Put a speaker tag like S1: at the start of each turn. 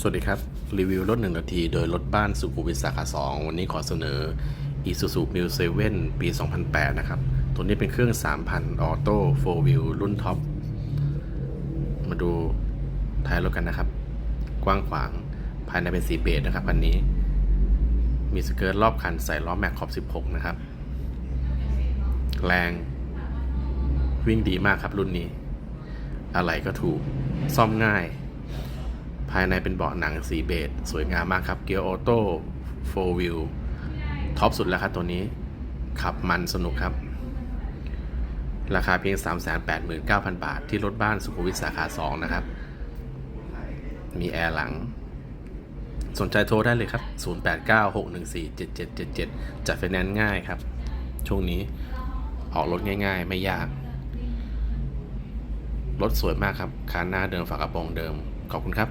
S1: สวัสดีครับ รีวิวรถ 1 นาที โดยรถบ้านสุขุมวิทสาขา 2 วันนี้ขอเสนอ Isuzu m u 7ปี 2008 นะครับ ตัวนี้เป็นเครื่อง 3,000 ออโต้4 Wheel รุ่นท็อป มาดูท้ายรถกันนะครับ กว้างขวางภายในเป็นสีเบจนะครับคันนี้ มีสเกิร์ตรอบคันใส่ล้อแม็กขอบ 16 นะครับ แรง วิ่งดีมากครับรุ่นนี้ อะไรก็ถูกซ่อมง่าย ภายในเป็นเบาะหนังสีเบจสวยงามมากครับ เกียร์ออโต้4 wheel ท็อปสุดแล้วครับตัวนี้ ขับมันสนุกครับ ราคาเพียง 389,000 บาท ที่รถบ้านสุขุมวิทสาขา 2 นะครับ มีแอร์หลัง สนใจโทรได้เลยครับ 0896147777 จัดไฟแนนซ์ง่ายครับ ช่วงนี้ออกรถง่ายๆ ไม่ยาก รถสวยมากครับคานหน้าเดิมฝากระโปรงเดิม ขอบคุณครับ